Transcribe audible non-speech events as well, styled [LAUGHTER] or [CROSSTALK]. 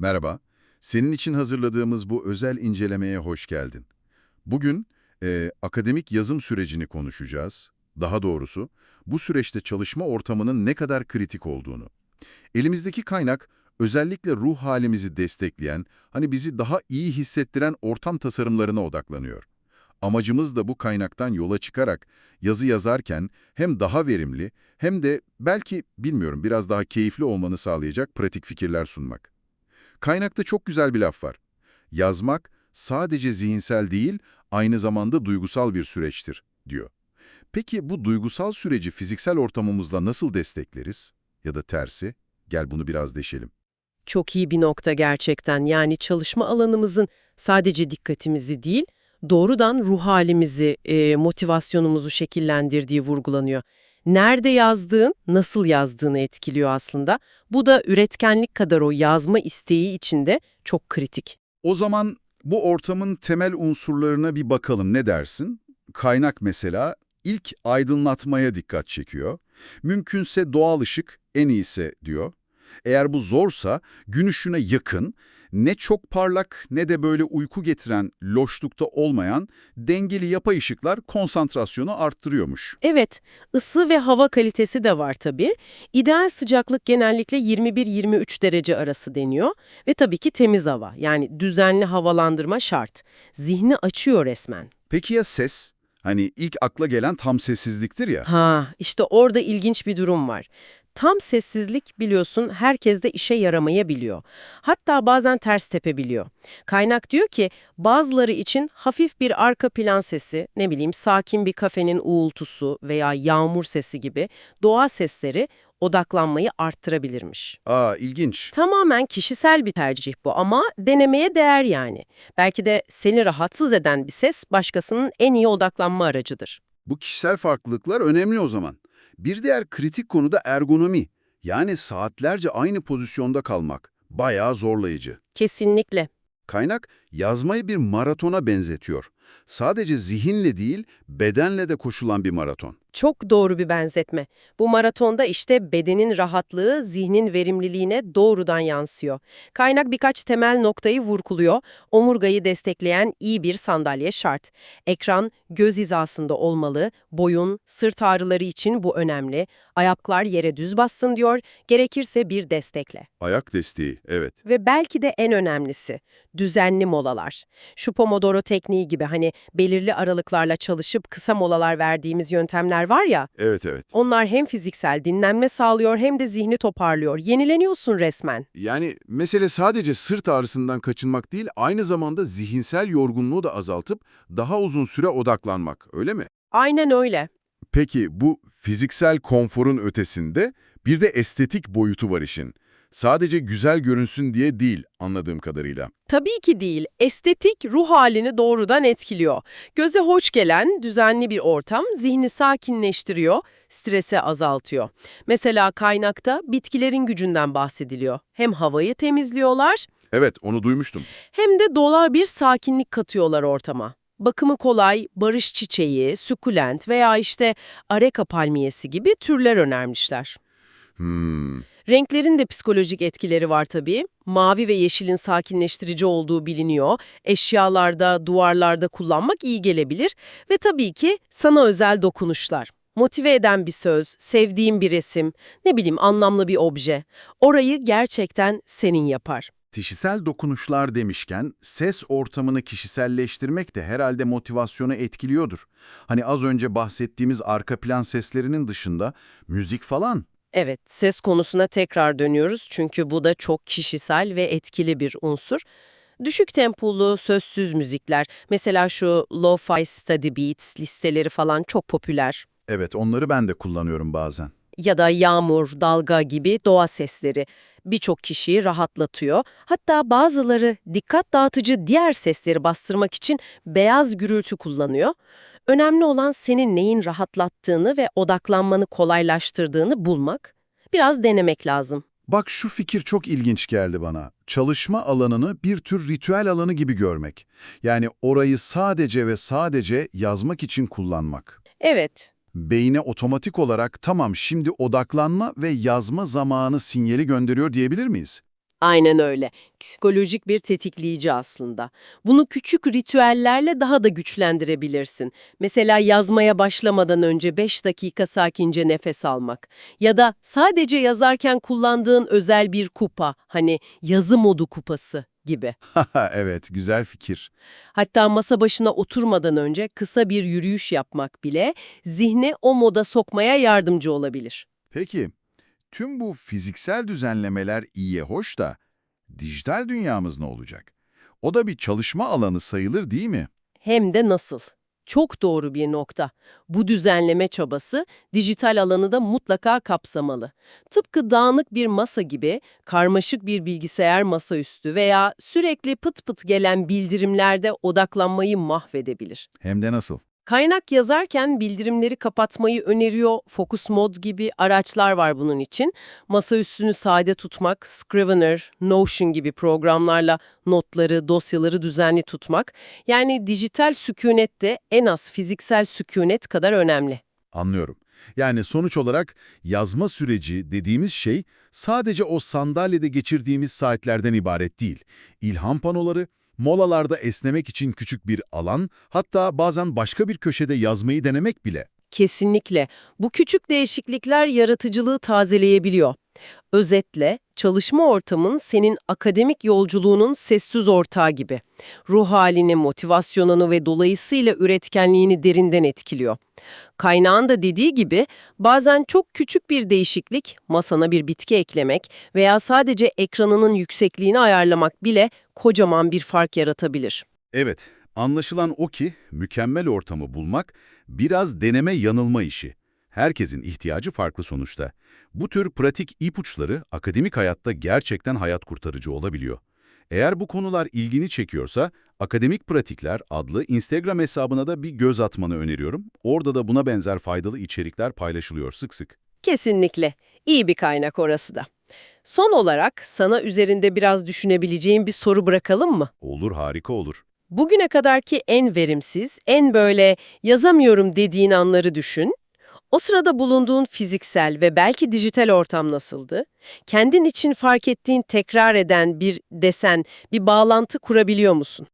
Merhaba, senin için hazırladığımız bu özel incelemeye hoş geldin. Bugün e, akademik yazım sürecini konuşacağız. Daha doğrusu, bu süreçte çalışma ortamının ne kadar kritik olduğunu. Elimizdeki kaynak, özellikle ruh halimizi destekleyen, hani bizi daha iyi hissettiren ortam tasarımlarına odaklanıyor. Amacımız da bu kaynaktan yola çıkarak yazı yazarken hem daha verimli hem de belki bilmiyorum biraz daha keyifli olmanı sağlayacak pratik fikirler sunmak. Kaynakta çok güzel bir laf var. Yazmak sadece zihinsel değil, aynı zamanda duygusal bir süreçtir, diyor. Peki bu duygusal süreci fiziksel ortamımızla nasıl destekleriz? Ya da tersi? Gel bunu biraz deşelim. Çok iyi bir nokta gerçekten. Yani çalışma alanımızın sadece dikkatimizi değil, doğrudan ruh halimizi, e, motivasyonumuzu şekillendirdiği vurgulanıyor. Nerede yazdığın, nasıl yazdığını etkiliyor aslında. Bu da üretkenlik kadar o yazma isteği içinde çok kritik. O zaman bu ortamın temel unsurlarına bir bakalım ne dersin? Kaynak mesela ilk aydınlatmaya dikkat çekiyor. Mümkünse doğal ışık en iyisi diyor. Eğer bu zorsa gün ışığına yakın, ne çok parlak ne de böyle uyku getiren, loşlukta olmayan dengeli yapay ışıklar konsantrasyonu arttırıyormuş. Evet, ısı ve hava kalitesi de var tabii. İdeal sıcaklık genellikle 21-23 derece arası deniyor ve tabii ki temiz hava. Yani düzenli havalandırma şart. Zihni açıyor resmen. Peki ya ses? Hani ilk akla gelen tam sessizliktir ya. Ha, işte orada ilginç bir durum var. Tam sessizlik biliyorsun herkeste işe yaramayabiliyor. Hatta bazen ters tepebiliyor. Kaynak diyor ki bazıları için hafif bir arka plan sesi, ne bileyim sakin bir kafenin uğultusu veya yağmur sesi gibi doğa sesleri odaklanmayı arttırabilirmiş. Aa ilginç. Tamamen kişisel bir tercih bu ama denemeye değer yani. Belki de seni rahatsız eden bir ses başkasının en iyi odaklanma aracıdır. Bu kişisel farklılıklar önemli o zaman. Bir diğer kritik konu da ergonomi. Yani saatlerce aynı pozisyonda kalmak. Bayağı zorlayıcı. Kesinlikle. Kaynak yazmayı bir maratona benzetiyor. Sadece zihinle değil, bedenle de koşulan bir maraton. Çok doğru bir benzetme. Bu maratonda işte bedenin rahatlığı zihnin verimliliğine doğrudan yansıyor. Kaynak birkaç temel noktayı vurguluyor. Omurgayı destekleyen iyi bir sandalye şart. Ekran göz hizasında olmalı, boyun, sırt ağrıları için bu önemli. Ayaklar yere düz bassın diyor, gerekirse bir destekle. Ayak desteği, evet. Ve belki de en önemlisi, düzenli molalar. Şu Pomodoro tekniği gibi hani belirli aralıklarla çalışıp kısa molalar verdiğimiz yöntemler var ya, Evet, evet. onlar hem fiziksel dinlenme sağlıyor hem de zihni toparlıyor. Yenileniyorsun resmen. Yani mesele sadece sırt ağrısından kaçınmak değil, aynı zamanda zihinsel yorgunluğu da azaltıp daha uzun süre odaklanmak, öyle mi? Aynen öyle. Peki bu fiziksel konforun ötesinde bir de estetik boyutu var işin. Sadece güzel görünsün diye değil anladığım kadarıyla. Tabii ki değil. Estetik ruh halini doğrudan etkiliyor. Göze hoş gelen düzenli bir ortam zihni sakinleştiriyor, stresi azaltıyor. Mesela kaynakta bitkilerin gücünden bahsediliyor. Hem havayı temizliyorlar Evet, onu duymuştum. hem de doğal bir sakinlik katıyorlar ortama. Bakımı kolay, barış çiçeği, sukulent veya işte areka palmiyesi gibi türler önermişler. Hmm. Renklerin de psikolojik etkileri var tabii. Mavi ve yeşilin sakinleştirici olduğu biliniyor. Eşyalarda, duvarlarda kullanmak iyi gelebilir. Ve tabii ki sana özel dokunuşlar. Motive eden bir söz, sevdiğin bir resim, ne bileyim anlamlı bir obje. Orayı gerçekten senin yapar. Kişisel dokunuşlar demişken ses ortamını kişiselleştirmek de herhalde motivasyonu etkiliyordur. Hani az önce bahsettiğimiz arka plan seslerinin dışında müzik falan. Evet, ses konusuna tekrar dönüyoruz çünkü bu da çok kişisel ve etkili bir unsur. Düşük tempolu, sözsüz müzikler, mesela şu lo-fi study beats listeleri falan çok popüler. Evet, onları ben de kullanıyorum bazen. Ya da yağmur, dalga gibi doğa sesleri birçok kişiyi rahatlatıyor. Hatta bazıları dikkat dağıtıcı diğer sesleri bastırmak için beyaz gürültü kullanıyor. Önemli olan senin neyin rahatlattığını ve odaklanmanı kolaylaştırdığını bulmak. Biraz denemek lazım. Bak şu fikir çok ilginç geldi bana. Çalışma alanını bir tür ritüel alanı gibi görmek. Yani orayı sadece ve sadece yazmak için kullanmak. Evet, Beyne otomatik olarak tamam şimdi odaklanma ve yazma zamanı sinyali gönderiyor diyebilir miyiz? Aynen öyle. Psikolojik bir tetikleyici aslında. Bunu küçük ritüellerle daha da güçlendirebilirsin. Mesela yazmaya başlamadan önce 5 dakika sakince nefes almak. Ya da sadece yazarken kullandığın özel bir kupa, hani yazı modu kupası gibi. [LAUGHS] Evet, güzel fikir. Hatta masa başına oturmadan önce kısa bir yürüyüş yapmak bile zihni o moda sokmaya yardımcı olabilir. Peki, tüm bu fiziksel düzenlemeler iyiye hoş da dijital dünyamız ne olacak? O da bir çalışma alanı sayılır değil mi? Hem de nasıl? Çok doğru bir nokta. Bu düzenleme çabası dijital alanı da mutlaka kapsamalı. Tıpkı dağınık bir masa gibi karmaşık bir bilgisayar masaüstü veya sürekli pıt pıt gelen bildirimlerde odaklanmayı mahvedebilir. Hem de nasıl? Kaynak yazarken bildirimleri kapatmayı öneriyor. Focus Mod gibi araçlar var bunun için. Masaüstünü sade tutmak, Scrivener, Notion gibi programlarla notları, dosyaları düzenli tutmak. Yani dijital sükunet de en az fiziksel sükunet kadar önemli. Anlıyorum. Yani sonuç olarak yazma süreci dediğimiz şey sadece o sandalyede geçirdiğimiz saatlerden ibaret değil. İlham panoları, molalarda esnemek için küçük bir alan, hatta bazen başka bir köşede yazmayı denemek bile. Kesinlikle. Bu küçük değişiklikler yaratıcılığı tazeleyebiliyor. Özetle, çalışma ortamın senin akademik yolculuğunun sessiz ortağı gibi. Ruh halini, motivasyonunu ve dolayısıyla üretkenliğini derinden etkiliyor. Kaynağın da dediği gibi bazen çok küçük bir değişiklik, masana bir bitki eklemek veya sadece ekranının yüksekliğini ayarlamak bile kocaman bir fark yaratabilir. Evet, anlaşılan o ki mükemmel ortamı bulmak biraz deneme yanılma işi. Herkesin ihtiyacı farklı sonuçta. Bu tür pratik ipuçları akademik hayatta gerçekten hayat kurtarıcı olabiliyor. Eğer bu konular ilgini çekiyorsa, Akademik Pratikler adlı Instagram hesabına da bir göz atmanı öneriyorum. Orada da buna benzer faydalı içerikler paylaşılıyor sık sık. Kesinlikle. İyi bir kaynak orası da. Son olarak sana üzerinde biraz düşünebileceğin bir soru bırakalım mı? Olur, harika olur. Bugüne kadarki en verimsiz, en böyle yazamıyorum dediğin anları düşün. O sırada bulunduğun fiziksel ve belki dijital ortam nasıldı? Kendin için fark ettiğin tekrar eden bir desen, bir bağlantı kurabiliyor musun?